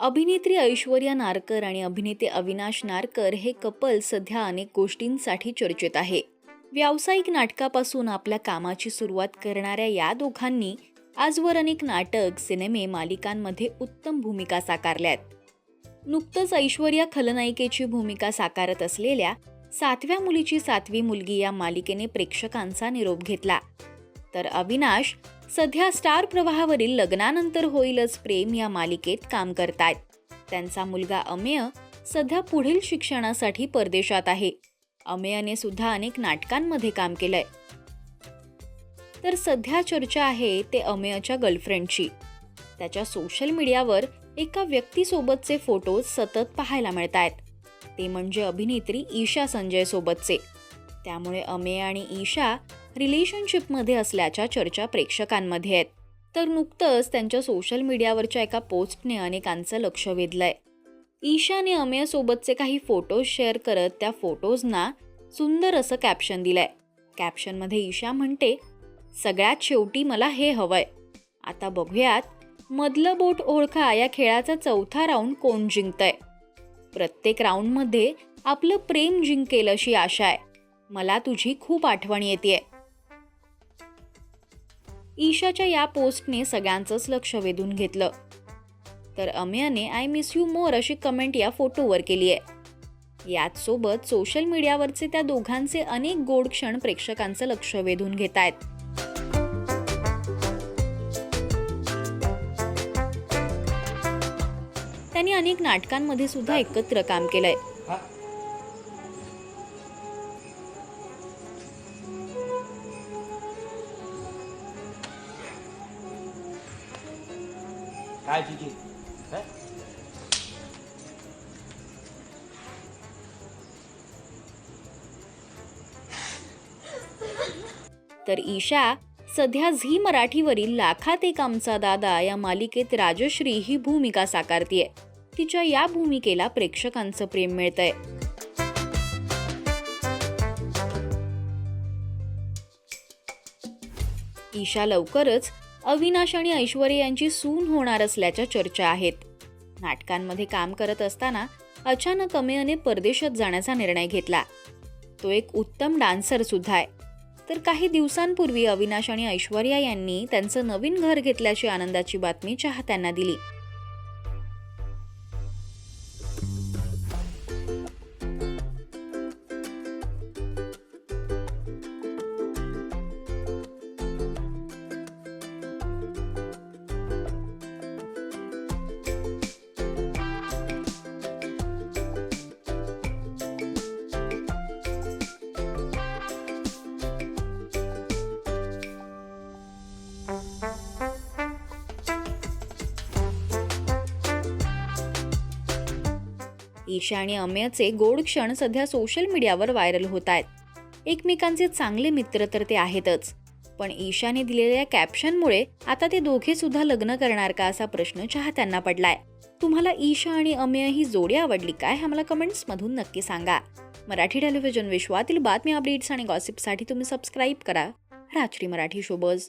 अभिनेत्री ऐश्वर्या नारकर आणि अभिनेते अविनाश नारकर हे कपल सध्या अनेक गोष्टींसाठी चर्चेत आहे. व्यावसायिक नाटकापासून आपल्या कामाची सुरुवात करणाऱ्या या दोघांनी आजवर अनेक नाटक सिनेमे मालिकांमध्ये उत्तम भूमिका साकारल्यात. नुकतंच ऐश्वर्या खलनायिकेची भूमिका साकारत असलेल्या सातव्या मुलीची सातवी मुलगी या मालिकेने प्रेक्षकांचा निरोप घेतला. तर अविनाश सध्या स्टार प्रवाहावरील लग्नानंतर होईलच प्रेम या मालिकेत काम करतायत. त्यांचा मुलगा अमेय सध्या पुढील शिक्षणासाठी परदेशात आहे. अमेयने सुद्धा अनेक नाटकांमध्ये काम केलंय. तर सध्या चर्चा आहे ते अमेयच्या गर्लफ्रेंडची. त्याच्या सोशल मीडियावर एका व्यक्तीसोबतचे फोटो सतत पाहायला मिळत आहेत ते म्हणजे अभिनेत्री ईशा संजय सोबतचे त्यामुळे अमेय आणि ईशा रिलेशनशिपमध्ये असल्याच्या चर्चा प्रेक्षकांमध्ये आहेत. तर नुकतंच त्यांच्या सोशल मीडियावरच्या एका पोस्टने अनेकांचं लक्ष वेधलंय. ईशाने अमेयसोबतचे काही फोटोज शेअर करत त्या फोटोजना सुंदर असं कॅप्शन दिलंय. कॅप्शनमध्ये ईशा म्हणते सगळ्यात शेवटी मला हे हवंय. आता बघूयात मधलं बोट ओळखा या खेळाचा चौथा राऊंड कोण जिंकतंय? प्रत्येक राऊंडमध्ये आपलं प्रेम जिंकेल अशी आशा आहे. मला तुझी खूप आठवण येते ईशाच्या या पोस्टने सगळ्यांचंच लक्ष वेधून घेतलं. तर अमेयाने आय मिस यू मोर अशी कमेंट या फोटोवर केली आहे याच सोबत सोशल मीडियावरचे त्या दोघांचे अनेक गोड क्षण प्रेक्षकांचं लक्ष वेधून घेत आहेत त्यांनी अनेक नाटकांमध्ये सुद्धा एकत्र काम केलंय. काय तुझी हं? तर ईशा सध्या झी मराठीवरील लाखात एक आमचा दादा या मालिकेत राजश्री ही भूमिका साकारतीये. तिच्या या भूमिकेला प्रेक्षकांचं प्रेम मिळतंय. ईशा लवकरच अविनाश आणि ऐश्वर्या यांची सून होणार असल्याच्या चर्चा आहेत. नाटकांमध्ये काम करत असताना अचानक अमेयने परदेशात जाण्याचा निर्णय घेतला. तो एक उत्तम डान्सर सुद्धा आहे. तर काही दिवसांपूर्वी अविनाश आणि ऐश्वर्या यांनी त्यांचं नवीन घर घेतल्याची आनंदाची बातमी चाहत्यांना दिली. ईशा आणि अमेयचे गोड क्षण सध्या सोशल मीडियावर व्हायरल होत आहेत. एकमेकांचे चांगले मित्र तर ते आहेतच. पण ईशाने दिलेल्या कॅप्शनमुळे आता ते दोघे सुद्धा लग्न करणार का असा प्रश्न चाहत्यांना पडलाय. तुम्हाला ईशा आणि अमेय ही जोडी आवडली काय हे मला कमेंट्समधून नक्की सांगा. मराठी टेलिव्हिजन विश्वातील बातमी अपडेट्स आणि गॉसिपसाठी तुम्ही सबस्क्राईब करा. रात्री मराठी शोबज